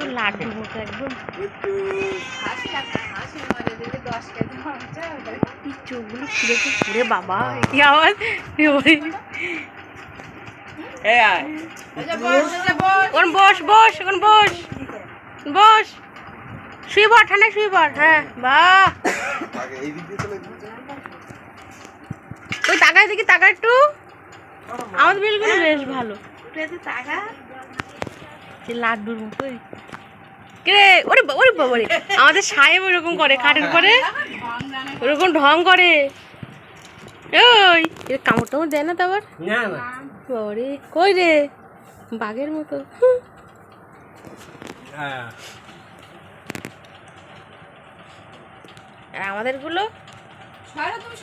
পুরো লাড্ডুর মতো একদম। হাসি লাগছে হাসি মারে দিলে দশ কেজি মাংস এই চোখগুলো কীরকম পুরে বাবা কি আওয়াজ? এ বস বস ওখানে বস বস ওখানে বস। বস। শুয়ে পড় ঠান্ডায় শুয়ে পড়। হ্যাঁ বাহ। আগে এই দিক ওই তাকায় দেখি তাকা একটু। আমাদের বিলগুলো বেশ ভালো। যে লাড্ডুর মতো কে ওরে ওরে বাবা রে আমাদের সাহেব ওরকম করে খাটের পরে ওরকম ঢং করে। ওই এ কামড় টামড় দেয় না তো আবার? না না। কই রে? বাঘের মতো। হ্যাঁ। আর আমাদেরগুলো? সরো তুমি